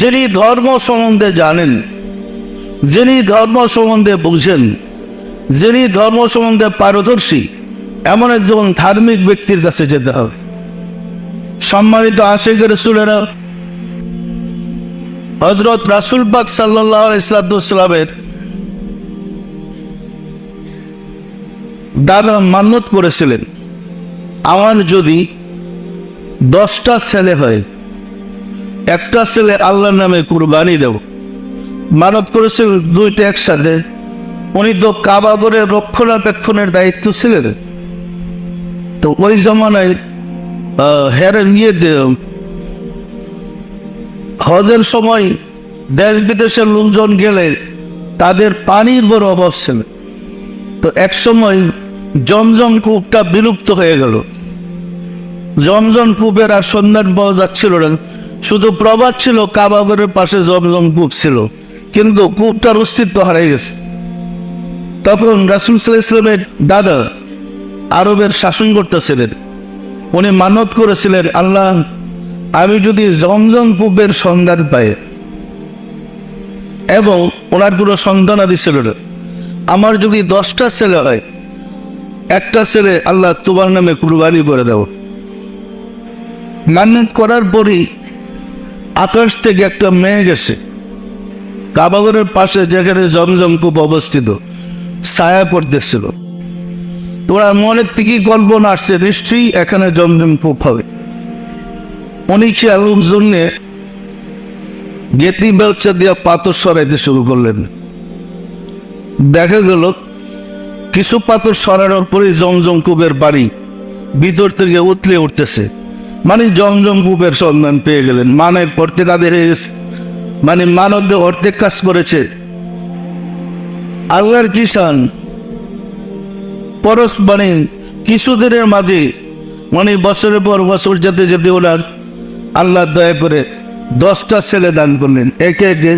যিনি ধর্ম সম্বন্ধে জানেন, যিনি ধর্ম সম্বন্ধে বুঝেন, যিনি ধর্ম সম্বন্ধে পারদর্শী, এমন একজন ধার্মিক ব্যক্তির কাছে যেতে হবে। সম্মানিত আশেখ রসুলেরা হজরত রাসুল পাক সাল্লাহ ইসলাতামের দাদা মান্যত করেছিলেন, আমার যদি দশটা ছেলে হয় একটা ছেলে আল্লাহর নামে কুরবানি দেব। মানত করেছিল দুইটা একসাথে। উনি তো কাবাগরের রক্ষণাবেক্ষণের দায়িত্ব ছিলেন। তো ওই জমানায় হেরে নিয়ে হজের সময় দেশ বিদেশের লোকজন গেলে তাদের পানির বড় অভাব ছিল। তো এক সময় জমজম কূপটা বিলুপ্ত হয়ে গেল। জমজম কূপের আর সন্ধান পাওয়া যাচ্ছিল না। শুধু প্রবাদ ছিল কাবাগরের পাশে জমজম কূপ ছিল, কিন্তু কূপটার অস্তিত্ব হারিয়ে গেছে। তখন রাসুল সাল্লাহ ইসলামের দাদা আরবের শাসন করতেছিলেন উনি মানত করেছিলেন, আল্লাহ, আমি যদি জমজম কূপের সন্ধান পাই এবং ওনার কোনো সন্তানাদি ছিল না, আমার যদি দশটা ছেলে হয়, একটা ছেলে আল্লাহ তোমার নামে কুরবানি করে দেব। মান্যত করার পরই আকাশ থেকে একটা মেয়ে গেছে কাবাগরের পাশে যেখানে জমজম কূপ অবস্থিত, ছায়া পড়তেছিল। তোরা মনের থেকেই কল্পনা আসছে, নিশ্চয়ই এখানে জমজম কূপ হবে। উনি খেয়াল জন্যে গেতি বেলচা দিয়ে পাথর সরাইতে শুরু করলেন। দেখা গেল, কিছু পাথর সরানোর পরে জমজম কূপের বাড়ি ভিতর থেকে উতলে উঠতেছে। মানে জমজম কূপের সন্ধান পেয়ে গেলেন। মানের আদের হয়ে গেছে মানে মানব অর্ধেক কাজ করেছে। আল্লাহর কিষান পরশ মানে কিছুদিনের মাঝে মানে বছরের পর বছর যেতে যেতে ওনার আল্লাহ দয়া করে দশটা ছেলে দান করলেন। একে একে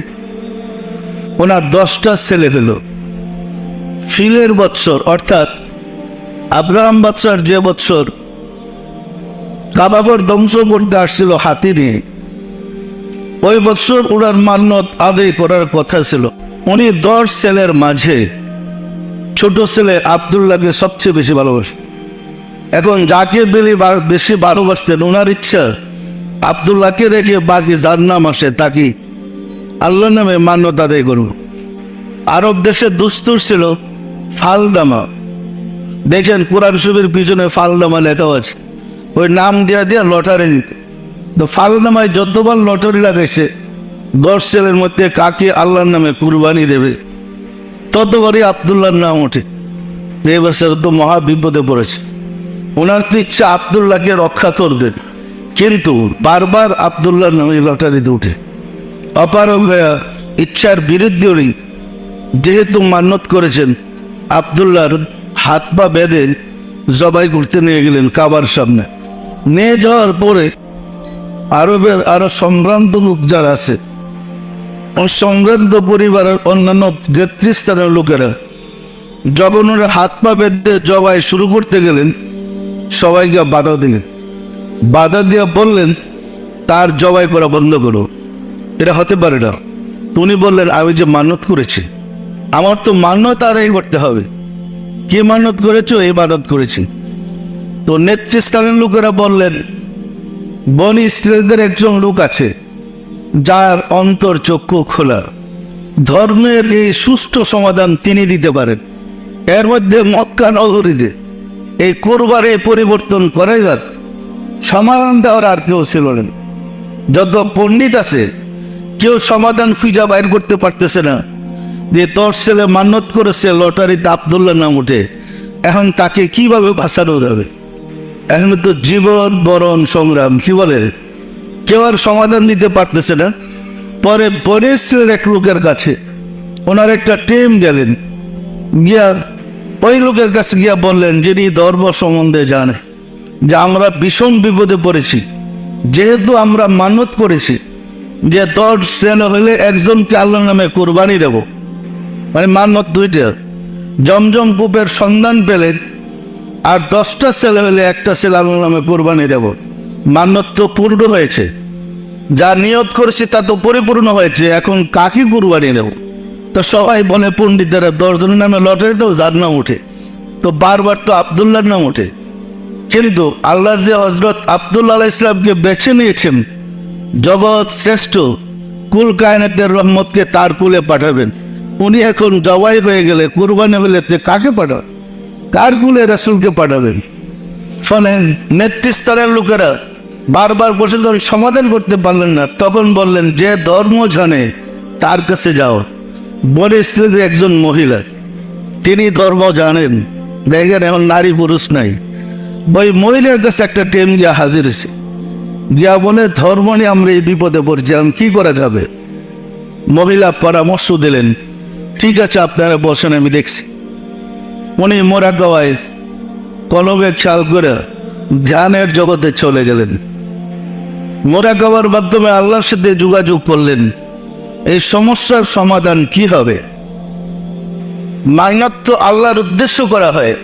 ওনার দশটা ছেলে হলো। ফিলের বৎসর, অর্থাৎ আব্রাহাম বাদশার যে বৎসর কাবাগর ধ্বংস করতে আসছিল হাতি নিয়ে ওই বৎসর ওনার মান্যত আদায় করার কথা ছিল। উনি দশ ছেলের মাঝে ছোট ছেলে আবদুল্লাহকে সবচেয়ে বেশি ভালোবাসতেন। এখন যাকে বেলি বেশি ভালোবাসতেন ওনার ইচ্ছা আবদুল্লাহকে রেখে বাকি যার নাম আসে তাকে আল্লাহ নামে মান্যতা আদায় করব। আরব দেশে দুস্তুর ছিল ফালদামা। দেখেন কোরআন শরীফের পিছনে ফালদামা লেখা আছে। ওই নাম দিয়া দিয়া লটারি দিত। তো ফালদামায় যতবার লটারি লাগাইছে দশ ছেলের মধ্যে কাকে আল্লাহর নামে কুরবানি দেবে, ততবারই আবদুল্লাহর নাম ওঠে। এই বছর তো মহা বিপদে পড়েছে। ওনার তো ইচ্ছা আবদুল্লাহকে রক্ষা করবেন। কিন্তু বারবার আবদুল্লাহর নামে লটারিতে উঠে। অপারগ হয়ে ইচ্ছার বিরুদ্ধে উনি যেহেতু মান্যত করেছেন, আবদুল্লাহর হাত পা বেঁধে জবাই করতে নিয়ে গেলেন কাবার সামনে। নিয়ে যাওয়ার পরে আরবের আরও সম্ভ্রান্ত লোক যারা আছে সম্ভ্রান্ত পরিবারের অন্যান্য নেতৃস্থানের লোকেরা যখন ওরা হাত পা বেঁধে জবাই শুরু করতে গেলেন, সবাইকে বাধা দিলেন। বাধা দিয়ে বললেন, তার জবাই করা বন্ধ করো। এটা হতে পারে না। উনি বললেন, আমি যে মানত করেছি, আমার তো মান্যত আদায় করতে হবে। কে মানত করেছ? এই মানত করেছি। তো নেতৃস্থানের লোকেরা বললেন, বনি ইসরায়েলদের একজন লোক আছে, যার অন্তর চক্ষু খোলা। ধর্মের এই সুষ্ঠু সমাধান তিনি দিতে পারেন। এর মধ্যে মক্কা নগরীতে এই কোরবারে পরিবর্তন করাইবার সমাধান দেওয়ার আর কেউ ছিল না। যত পণ্ডিত আছে, কেউ সমাধান খুঁজা বাইর করতে পারতেছে না। যে তোর ছেলে মান্যত করেছে লটারিতে আবদুল্লাহ নাম উঠে এখন তাকে কীভাবে বাঁচানো যাবে? এখন তো জীবন বরণ সংগ্রাম, কি বলে? কেউ আর সমাধান দিতে পারতেছে না। পরে বনেশ্রের এক লোকের কাছে ওনার একটা টিম গেলেন। গিয়া ওই লোকের কাছে গিয়া বললেন, যিনি ধর্ম সম্বন্ধে জানে, যে আমরা ভীষণ বিপদে পড়েছি, যেহেতু আমরা মানত করেছি, যে দশ ছেলে হলে একজনকে আল্লাহ নামে কোরবানি দেব। মানে মানত দুইটা। জমজম কূপের সন্ধান পেলেন আর দশটা ছেলে হলে একটা ছেলে আল্লাহ নামে কোরবানি দেব। মান্যত তো পূর্ণ হয়েছে। যা নিয়ত করেছি তা তো পরিপূর্ণ হয়েছে, এখন কাকে কুরবানি দেব? তো সবাই বলে পণ্ডিতেরা দশজনের নামে লটারিতেও যার নাম ওঠে। তো বারবার তো আবদুল্লার নাম ওঠে। কিন্তু আল্লাহ যে হজরত আবদুল্লা আলাহ ইসলামকে বেছে নিয়েছেন, জগৎ শ্রেষ্ঠ, কুল কায়নাতের রহমতকে তার কুলে পাঠাবেন। উনি এখন জবাই হয়ে গেলে, কুরবানি হলে কাকে পাঠাবেন? কার কুলে রাসুলকে পাঠাবেন। ফলে নেতৃস্তরের লোকেরা বারবার বসে যখন সমাধান করতে পারলেন না, তখন বললেন, যে ধর্ম জানে তার কাছে যাও। বনে স্ত্রীদের একজন মহিলা, তিনি ধর্ম জানেন, দেখেন এখন নারী পুরুষ নাই। ওই মহিলার কাছে একটা টেম গিয়া হাজির হয়েছে। গিয়া বলে, ধর্ম নিয়ে আমরা এই বিপদে পড়ছিলাম কী করা যাবে? মহিলা পরামর্শ দিলেন, ঠিক আছে, আপনারা বসেন, আমি দেখছি। উনি মোরা গাওয়ায় কলবে চাল করে ধ্যানের জগতে চলে গেলেন। মোরা গাওয়ার মাধ্যমে আল্লাহর সাথে যোগাযোগ করলেন, এই সমস্যার সমাধান কি হবে? মাইনাত তো আল্লাহর উদ্দেশ্য করা হয়,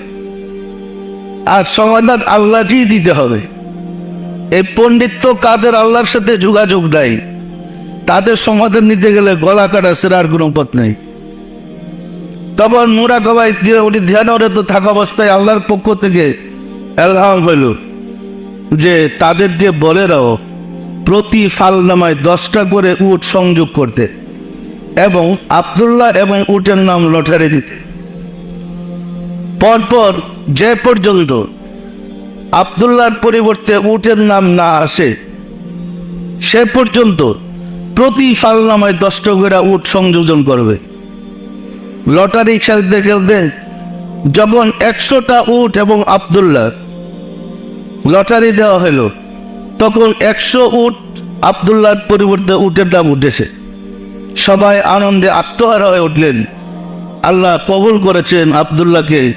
আর সমাধান আল্লাহকেই দিতে হবে। এই পণ্ডিত্য কাদের আল্লাহর সাথে যোগাযোগ নাই, তাদের সমাধান নিতে গেলে গলা কাটা সেরার কোনো পথ নেই। তখন মুরা কবাই উনি ধ্যানরত থাকা অবস্থায় আল্লাহর পক্ষ থেকে এলহাম হইল যে তাদেরকে বলে দাও, প্রতি ফালনামায় দশটা করে উট সংযোগ করতে এবং আবদুল্লাহ এবং উটের নাম লটারি দিতে। পরপর যে পর্যন্ত আবদুল্লাহর পরিবর্তে উটের নাম না আসে, সে পর্যন্ত প্রতি ফালনামায় দশটা করে উট সংযোজন করবে। লটারি খেলতে খেলতে যখন একশোটা উট এবং আবদুল্লাহ লটারি দেওয়া হলো, তখন একশো উট আবদুল্লাহর পরিবর্তে উটের দাম উঠেছে। সবাই আনন্দে আত্মহারা হয়ে উঠলেন। আল্লাহ কবুল করেছেন আবদুল্লাহকে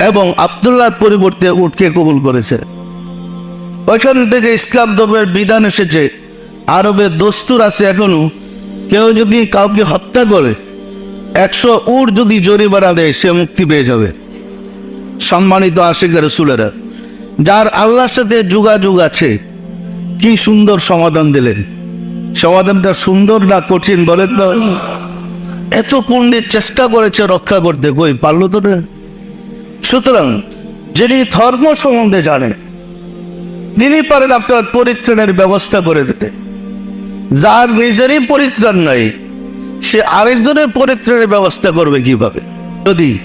এবং আবদুল্লাহর পরিবর্তে উটকে কবুল করেছে। ওইখান থেকে ইসলাম ধর্মের বিধান এসেছে আরবে দস্তুর আছে এখনও। কেউ যদি কাউকে হত্যা করে একশো উট যদি জরিমানা দেয়, সে মুক্তি পেয়ে যাবে। সম্মানিত আশিকের রসুলেরা, যার আল্লাহর সাথে যোগাযোগ আছে, কি সুন্দর সমাধান দিলেন। সমাধানটা সুন্দর না কঠিন বলেন তো এত পণ্ডিত চেষ্টা করেছে রক্ষা করতে, কই পারল তো না? সুতরাং, যিনি ধর্ম সম্বন্ধে জানেন, তিনি পারেন আপনার পরিত্রাণের ব্যবস্থা করে দিতে। যার নিজেরই পরিত্রাণ নাই সে আরেকজনের পরিত্রাণের ব্যবস্থা করবে কীভাবে? যদি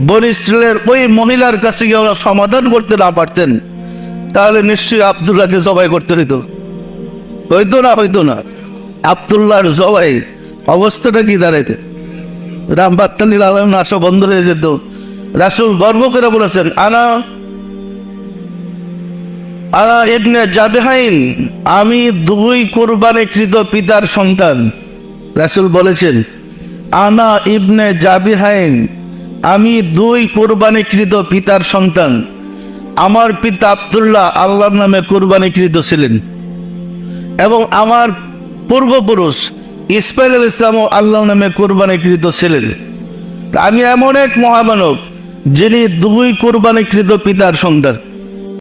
বন ইসরায়েলের ওই মহিলার কাছে গিয়ে ওরা সমাধান করতে না পারতেন, তাহলে নিশ্চয়ই আবদুল্লাহকে জবাই করতে হইত। হইতো না হইতো না। আবদুল্লাহর জবাই অবস্থাটা কি দাঁড়াইতে? রাম বাত্তালির আলম আসা বন্ধ হয়ে যেত। রাসুল গর্ব করে বলেছেন, আনা আনা ইবনে জাবেহাইন, আমি দুই কোরবানিকৃত পিতার সন্তান। রাসুল বলেছেন, আনা ইবনে জাবিহাইন আমি দুই কোরবানিকৃত পিতার সন্তান। আমার পিতা আবদুল্লাহ আল্লাহর নামে কোরবানিকৃত ছিলেন। এবং আমার পূর্বপুরুষ ইসমাইল ইসলামও আল্লাহ নামে কোরবানিকৃত ছিলেন। আমি এমন এক মহামানব যিনি দুই কোরবানিকৃত পিতার সন্তান।